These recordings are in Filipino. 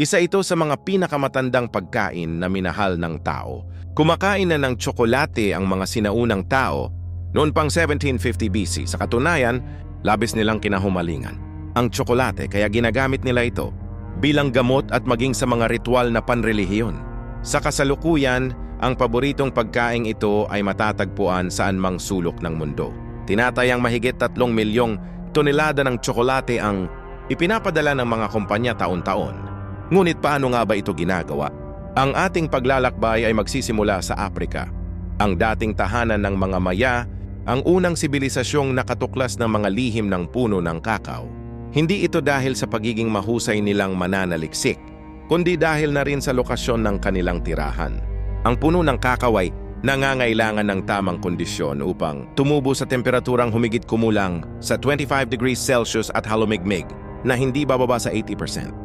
Isa ito sa mga pinakamatandang pagkain na minahal ng tao. Kumakain na ng tsokolate ang mga sinaunang tao noon pang 1750 BC. Sa katunayan, labis nilang kinahumalingan. Ang tsokolate kaya ginagamit nila ito bilang gamot at maging sa mga ritual na panrelihiyon. Sa kasalukuyan, ang paboritong pagkaing ito ay matatagpuan saan mang sulok ng mundo. Tinatayang mahigit 3 milyong tonelada ng tsokolate ang ipinapadala ng mga kumpanya taon-taon. Ngunit paano nga ba ito ginagawa? Ang ating paglalakbay ay magsisimula sa Afrika. Ang dating tahanan ng mga maya, ang unang sibilisasyong nakatuklas ng mga lihim ng puno ng kakao. Hindi ito dahil sa pagiging mahusay nilang mananaliksik, kundi dahil na rin sa lokasyon ng kanilang tirahan. Ang puno ng kakao ay nangangailangan ng tamang kondisyon upang tumubo sa temperaturang humigit kumulang sa 25 degrees Celsius at halumigmig na hindi bababa sa 80%.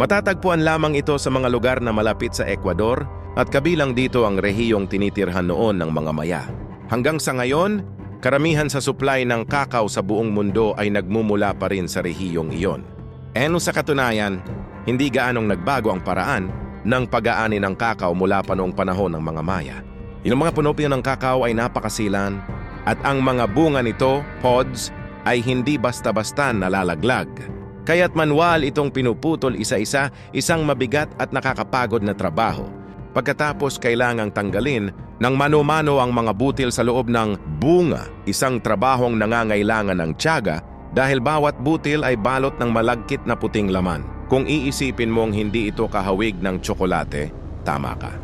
Matatagpuan lamang ito sa mga lugar na malapit sa Ecuador at kabilang dito ang rehiyong tinitirhan noon ng mga maya. Hanggang sa ngayon, karamihan sa supply ng kakao sa buong mundo ay nagmumula pa rin sa rehiyong iyon. Eno sa katunayan, hindi gaanong nagbago ang paraan ng pag-aani ng kakao mula pa noong panahon ng mga maya. Yung mga punopyo ng kakao ay napakasilan at ang mga bunga nito, pods, ay hindi basta-basta nalalaglag. Kaya't manual itong pinuputol isa-isa, isang mabigat at nakakapagod na trabaho. Pagkatapos kailangang tanggalin ng mano-mano ang mga butil sa loob ng bunga, isang trabahong nangangailangan ng tiyaga dahil bawat butil ay balot ng malagkit na puting laman. Kung iisipin mong hindi ito kahawig ng tsokolate, tama ka.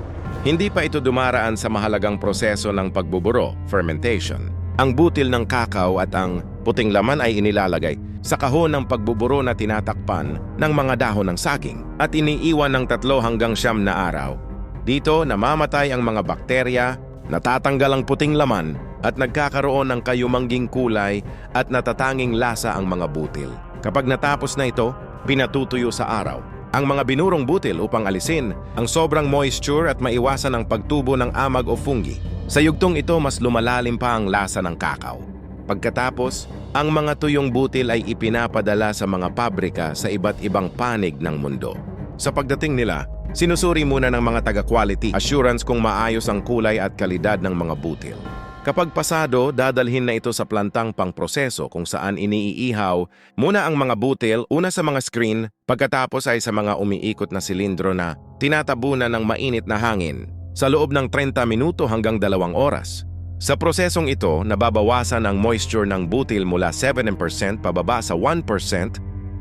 Hindi pa ito dumaraan sa mahalagang proseso ng pagbuburo, fermentation. Ang butil ng kakao at ang puting laman ay inilalagay sa kahon ng pagbuburo na tinatakpan ng mga dahon ng saging at iniiwan ng tatlo hanggang siyam na araw. Dito namamatay ang mga bakterya, natatanggal ang puting laman at nagkakaroon ng kayumangging kulay at natatanging lasa ang mga butil. Kapag natapos na ito, pinatutuyo sa araw. Ang mga binurong butil upang alisin ang sobrang moisture at maiwasan ang pagtubo ng amag o fungi. Sa yugtong ito, mas lumalalim pa ang lasa ng kakao. Pagkatapos, ang mga tuyong butil ay ipinapadala sa mga pabrika sa iba't ibang panig ng mundo. Sa pagdating nila, sinusuri muna ng mga taga-quality assurance kung maayos ang kulay at kalidad ng mga butil. Kapag pasado, dadalhin na ito sa plantang pangproseso kung saan iniiihaw muna ang mga butil una sa mga screen pagkatapos ay sa mga umiikot na silindro na tinatabunan ng mainit na hangin sa loob ng 30 minuto hanggang 2 oras. Sa prosesong ito, nababawasan ang moisture ng butil mula 7% pababa sa 1%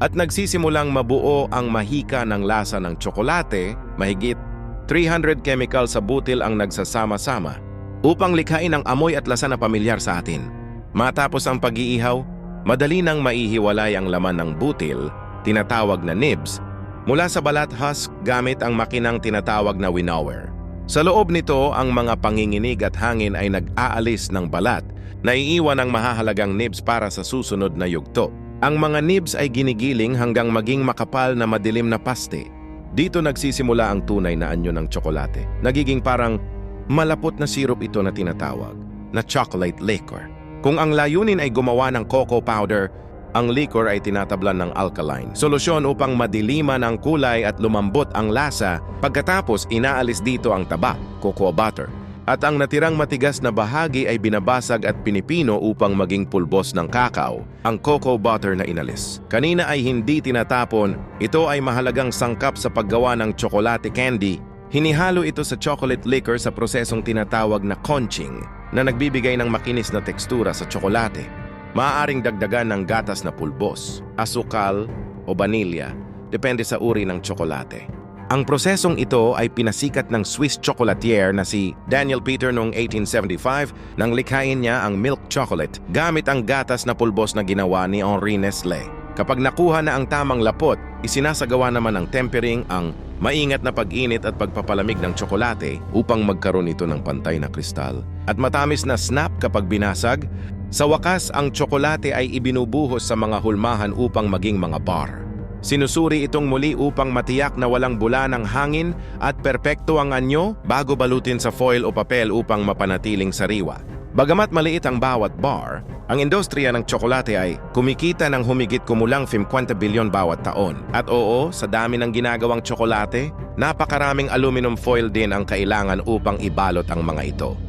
at nagsisimulang mabuo ang mahika ng lasa ng tsokolate, mahigit 300 chemical sa butil ang nagsasama-sama upang likhain ang amoy at lasa na pamilyar sa atin. Matapos ang pag-iihaw, madali nang maihiwalay ang laman ng butil, tinatawag na nibs, mula sa balat husk gamit ang makinang tinatawag na winnower. Sa loob nito, ang mga panginginig at hangin ay nag-aalis ng balat, naiiwan ang mahahalagang nibs para sa susunod na yugto. Ang mga nibs ay ginigiling hanggang maging makapal na madilim na paste. Dito nagsisimula ang tunay na anyo ng tsokolate. Nagiging parang malapot na sirup ito na tinatawag, na chocolate liquor. Kung ang layunin ay gumawa ng cocoa powder, ang liquor ay tinatablan ng alkaline. Solusyon upang madiliman ang kulay at lumambot ang lasa, pagkatapos inaalis dito ang taba, cocoa butter. At ang natirang matigas na bahagi ay binabasag at pinipino upang maging pulbos ng kakao, ang cocoa butter na inalis. Kanina ay hindi tinatapon, ito ay mahalagang sangkap sa paggawa ng chocolate candy. Hinihalo ito sa chocolate liquor sa prosesong tinatawag na conching, na nagbibigay ng makinis na tekstura sa tsokolate. Maaaring dagdagan ng gatas na pulbos, asukal o vanilya, depende sa uri ng tsokolate. Ang prosesong ito ay pinasikat ng Swiss chocolatier na si Daniel Peter noong 1875 nang likhain niya ang milk chocolate gamit ang gatas na pulbos na ginawa ni Henri Nestle. Kapag nakuha na ang tamang lapot, isinasagawa naman ng tempering ang maingat na pag-init at pagpapalamig ng tsokolate upang magkaroon ito ng pantay na kristal. At matamis na snap kapag binasag, sa wakas ang tsokolate ay ibinubuhos sa mga hulmahan upang maging mga bar. Sinusuri itong muli upang matiyak na walang bula ng hangin at perpekto ang anyo bago balutin sa foil o papel upang mapanatiling sariwa. Bagamat maliit ang bawat bar, ang industriya ng tsokolate ay kumikita ng humigit kumulang 50 bilyon bawat taon. At oo, sa dami ng ginagawang tsokolate, napakaraming aluminum foil din ang kailangan upang ibalot ang mga ito.